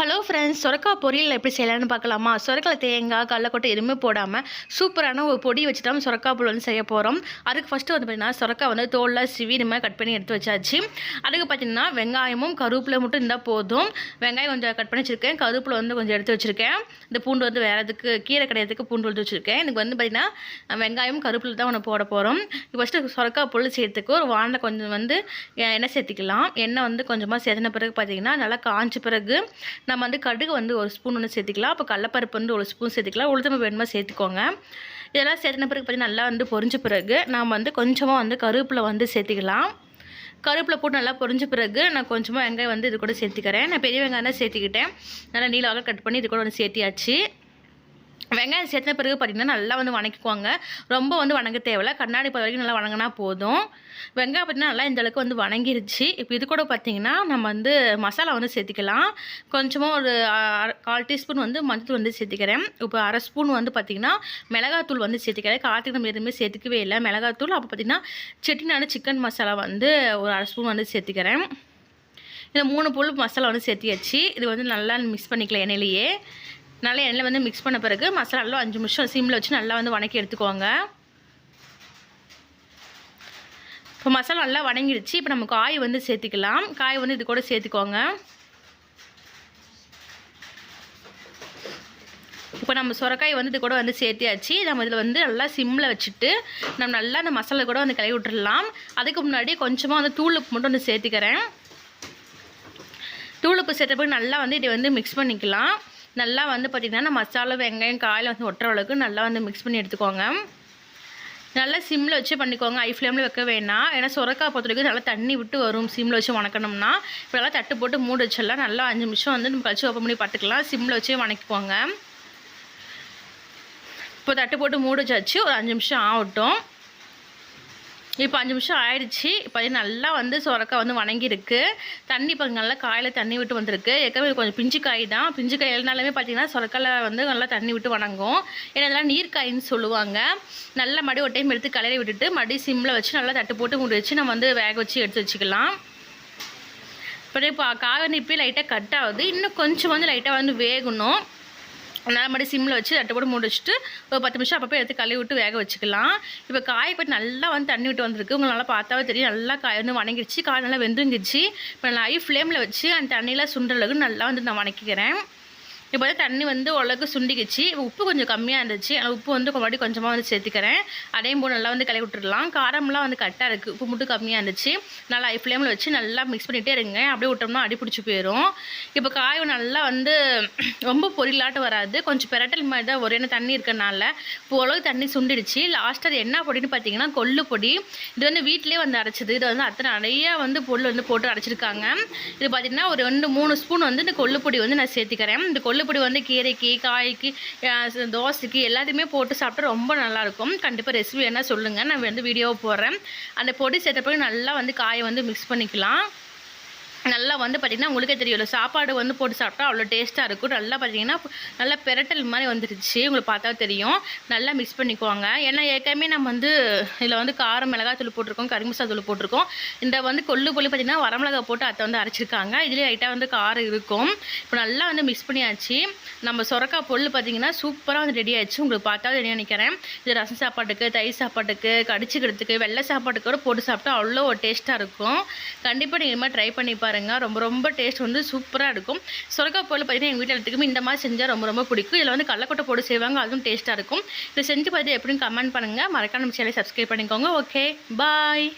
Hello friends சொரக்காய் பொரியல் எப்படி செய்யலாம்னு பார்க்கலாமா? சொரக்காய் தேங்காய் கடலக்கொட்டை எதுவுமே போடாமல் சூப்பரான ஒரு பொடி வச்சு தான் சொரக்காய் பொருள் வந்து செய்ய போகிறோம் அதுக்கு ஃபஸ்ட்டு வந்து பார்த்திங்கன்னா சொரக்காய் வந்து தோலில் சிவி மாதிரி கட் பண்ணி எடுத்து வச்சாச்சு. அதுக்கு பார்த்திங்கன்னா வெங்காயமும் கருவேப்பிலை மட்டும் இருந்தால் போதும். வெங்காயம் கொஞ்சம் கட் பண்ணி வச்சுருக்கேன். கருவேப்பிலை வந்து கொஞ்சம் எடுத்து வச்சுருக்கேன். இந்த பூண்டு வந்து வேறு எதுக்கு கீரை கிடையாதுக்கு பூண்டு எடுத்து வச்சுருக்கேன். எனக்கு வந்து பார்த்திங்கன்னா வெங்காயம் கருவேப்பிலை தான் ஒன்று போட போகிறோம் ஃபஸ்ட்டு சொரக்காய் பொருள் செய்யறதுக்கு ஒரு வானில் கொஞ்சம் வந்து எண்ணெய் சேர்த்துக்கலாம். எண்ணெய் வந்து கொஞ்சமாக சேர்த்தின பிறகு பார்த்திங்கன்னா நல்லா காஞ்ச பிறகு நம்ம வந்து கடுகு வந்து ஒரு ஸ்பூன் ஒன்று சேர்த்திக்கலாம். அப்போ கடலப்பருப்பு வந்து ஒரு ஸ்பூன் சேர்த்துக்கலாம். உளுத்தம்பு வேணுமா சேர்த்துக்கோங்க. இதெல்லாம் சேர்த்தின பிறகு பார்த்திங்கன்னா நல்லா வந்து பொரிஞ்ச பிறகு நாம் வந்து கொஞ்சமாக வந்து கருவேப்பில் வந்து சேர்த்துக்கலாம். கருவேப்பிலை போட்டு நல்லா பொரிஞ்ச பிறகு நான் கொஞ்சமாக வெங்காயம் வந்து இது கூட சேர்த்துக்கிறேன். நான் பெரிய வெங்காயம் தான் சேர்த்துக்கிட்டேன். நல்லா நீளாக கட் பண்ணி இது கூட வந்து சேர்த்தியாச்சு. வெங்காயம் சேர்த்த பிறகு பார்த்திங்கன்னா நல்லா வந்து வணக்கிக்குவாங்க. ரொம்ப வந்து வணங்க தேவையில்ல. கண்ணாடி பத வரைக்கும் நல்லா வணங்கினா போதும். வெங்காயம் பார்த்திங்கன்னா நல்லா இந்த அளவுக்கு வந்து வணங்கிருச்சு. இப்போ இது கூட பார்த்திங்கன்னா நம்ம வந்து மசாலா வந்து சேர்த்திக்கலாம். கொஞ்சமாக ஒரு அரை- கால் டீஸ்பூன் வந்து மஞ்சள் வந்து சேர்த்திக்கிறேன். இப்போ அரை ஸ்பூன் வந்து பார்த்திங்கன்னா மிளகாத்தூள் வந்து சேர்த்திக்கிறேன். கார்த்திகை நம்ம எதுவுமே சேர்த்துக்கவே இல்லை. மிளகாத்தூள் அப்போ பார்த்திங்கன்னா செட்டிநாடு சிக்கன் மசாலா வந்து ஒரு அரை ஸ்பூன் வந்து சேர்த்திக்கிறேன். இந்த மூணு பொருள் மசாலா வந்து சேர்த்தியாச்சு. இது வந்து நல்லா மிக்ஸ் பண்ணிக்கலாம் எண்ணெயிலேயே. நல்லா எண்ணெயில் வந்து மிக்ஸ் பண்ண பிறகு மசாலா நல்லா அஞ்சு நிமிஷம் சிம்மில் வச்சு நல்லா வந்து வணக்கி எடுத்துக்கோங்க. இப்போ மசாலா நல்லா வணங்கிடுச்சு. இப்போ நம்ம காய் வந்து சேர்த்துக்கலாம். காய் வந்து இது கூட சேர்த்துக்கோங்க. இப்போ நம்ம சுரக்காய் வந்து இது கூட வந்து சேர்த்தியாச்சு. நம்ம இதில் வந்து நல்லா சிம்மில் வச்சுட்டு நம்ம நல்லா அந்த மசாலா கூட வந்து கழுவி விட்டுடலாம் அதுக்கு முன்னாடி கொஞ்சமாக வந்து தூள் உப்பு மட்டும் வந்து சேர்த்துக்கிறேன். தூள் உப்பு சேர்த்த பிறகு நல்லா வந்து இதை வந்து மிக்ஸ் பண்ணிக்கலாம். நல்லா வந்து பார்த்திங்கன்னா மசாலா வெங்காயம் காயில் வந்து ஒட்டுற அளவுக்கு நல்லா வந்து மிக்ஸ் பண்ணி எடுத்துக்கோங்க. நல்லா சிம்மில் வச்சு பண்ணிக்கோங்க. ஐ ஃப்ளேமில் வைக்க வேணாம். ஏன்னா சுரக்காய் பொறுத்த வரைக்கும் நல்லா தண்ணி விட்டு வரும் சிம்மில் வச்சு வணக்கணும்னா. இப்போ நல்லா தட்டு போட்டு மூடு வச்சிடலாம். நல்லா அஞ்சு நிமிஷம் வந்து நம்ம கழிச்சு ஓப்பன் பண்ணி பார்த்துக்கலாம். சிம்மில் வச்சு வணக்கிக்கோங்க. இப்போ தட்டு போட்டு மூடு வச்சாச்சு. ஒரு அஞ்சு நிமிஷம் ஆகட்டும். இப்போ அஞ்சு நிமிஷம் ஆயிடுச்சு. இப்போ நல்லா வந்து சுரக்காய் வந்து வணங்கியிருக்கு. தண்ணி இப்போ நல்லா காயில் தண்ணி விட்டு வந்திருக்கு. ஏற்கனவே கொஞ்சம் பிஞ்சு காய் தான். பிஞ்சு காய் எல்லானாலுமே பார்த்தீங்கன்னா சுரக்காயில் வந்து நல்லா தண்ணி விட்டு வணங்கும். ஏன்னா இதெல்லாம் நீர்க்காயின்னு சொல்லுவாங்க. நல்லா மறுபடியும் ஒரு டைம் எடுத்து கலையில விட்டுட்டு மறுபடியும் சிம்மில் வச்சு நல்லா தட்டு போட்டு மூடி வச்சு நம்ம வந்து வேக வச்சு எடுத்து வச்சுக்கலாம். இப்போ இப்போ காய் வந்து இப்போயே லைட்டாக கட் ஆகுது. இன்னும் கொஞ்சம் வந்து லைட்டாக வந்து வேகணும். அதனால் மறுபடியும் சிம்மில் வச்சு தட்டு போட்டு மூடி வச்சுட்டு ஒரு பத்து நிமிஷம் அப்பப்போ எடுத்து கழுவி விட்டு வேக வச்சுக்கலாம். இப்போ காய் போய்ட்டு நல்லா வந்து தண்ணி விட்டு வந்திருக்கு. உங்களுக்கு நல்லா பார்த்தாவே தெரியும். நல்லா காய் வந்து வணங்கிடுச்சு காய் நல்லா வெந்துருந்துச்சு. இப்போ நான் ஐ ஃப்ளேமில் வச்சு அந்த தண்ணியெலாம் சுண்டளவுக்கு நல்லா வந்து நான் வணக்கிக்கிறேன். இப்போ வந்து தண்ணி வந்து ஓரளவுக்கு சுண்டிக்கிச்சு. உப்பு கொஞ்சம் கம்மியாக இருந்துச்சு. ஆனால் உப்பு வந்து மறுபடி கொஞ்சமாக வந்து சேர்த்துக்கிறேன். அதையும் போல் நல்லா வந்து கலக்கி விட்டுடலாம் காரம்லாம் வந்து கரெக்டாக இருக்குது உப்பு மட்டும் கம்மியாக இருந்துச்சு. நல்லா ஐ ஃப்ளேமில் வச்சு நல்லா மிக்ஸ் பண்ணிகிட்டே இருங்க. அப்படியே விட்டோம்னா அடி பிடிச்சி போயிடும் இப்போ காய் நல்லா வந்து ரொம்ப பொரியலாட்டம் வராது. கொஞ்சம் பெரட்டல் மாதிரி தான் ஒரே தண்ணி இருக்கனால. இப்போ ஓரளவுக்கு தண்ணி சுண்டிடுச்சு. லாஸ்ட் அது என்ன பொடின்னு பார்த்தீங்கன்னா கொள்ளு பொடி. இது வந்து வீட்டிலே வந்து அரைச்சது. இது வந்து அத்தனை நிறைய வந்து பொருள் வந்து போட்டு அரைச்சிருக்காங்க. இது பார்த்திங்கன்னா ஒரு ரெண்டு மூணு ஸ்பூன் வந்து இந்த கொள்ளு பொடி வந்து நான் சேர்த்துக்கிறேன். இந்த கொள்ளு பொடி வந்து கீரைக்கு காய்க்கு தோசைக்கு எல்லாத்தையுமே போட்டு சாப்பிட்டா ரொம்ப நல்லாயிருக்கும். கண்டிப்பாக ரெசிபி என்ன சொல்லுங்கள் நான் வந்து வீடியோவை போடுறேன். அந்த பொடி சேர்த்தப்போ பிறகு நல்லா வந்து காயை வந்து மிக்ஸ் பண்ணிக்கலாம். நல்லா வந்து பார்த்திங்கன்னா உங்களுக்கே தெரியும்ல சாப்பாடு வந்து போட்டு சாப்பிட்டா அவ்வளோ டேஸ்ட்டாக இருக்கும். நல்லா பார்த்தீங்கன்னா நல்லா பெரட்டல் மாதிரி வந்துருச்சு. உங்களுக்கு பார்த்தா தெரியும். நல்லா மிக்ஸ் பண்ணிக்குவாங்க ஏன்னா ஏற்கனவே நம்ம வந்து இதில் வந்து காரம் மிளகாத்தூள் போட்டிருக்கோம் கறி மசாலா தூள் போட்டிருக்கோம். இந்த வந்து கொள்ளு கொள்ளு பார்த்திங்கன்னா வரமிளகா போட்டு அத்தை வந்து அரைச்சிருக்காங்க. இதுலேயே லைட்டாக வந்து காரம் இருக்கும். இப்போ நல்லா வந்து மிக்ஸ் பண்ணியாச்சு. நம்ம சொரக்காய் பொருள் பார்த்திங்கன்னா சூப்பராக வந்து ரெடி ஆயிடுச்சு. உங்களுக்கு பார்த்தா தெரியும் நினைக்கிறேன். இது ரசம் சாப்பாட்டுக்கு தயிர் சாப்பாட்டுக்கு கடிச்சிக்கிறதுக்கு வெள்ளை சாப்பாட்டுக்கு கூட போட்டு சாப்பிட்டா அவ்வளோ டேஸ்ட்டாக இருக்கும். கண்டிப்பாக நீங்கள் மாதிரி ட்ரை பண்ணி பாருங்கள் ரொம்ப ரொம்ப டேஸ்ட் வந்து சூப்பராக இருக்கும். சொரக்காய் பொருள் பார்த்தீங்கன்னா எங்கள் வீட்டில் எல்லாத்துக்குமே இந்த மாதிரி செஞ்சால் ரொம்ப ரொம்ப பிடிக்கும். இதில் வந்து கடலக்கொட்டை போட்டு செய்வாங்க அதுவும் டேஸ்ட்டாக இருக்கும். இதை செஞ்சு பார்த்து எப்படின்னு கமெண்ட் பண்ணுங்கள் மறக்காம நம்ம சேனலை சப்ஸ்கிரைப் பண்ணிக்கோங்க. Okay bye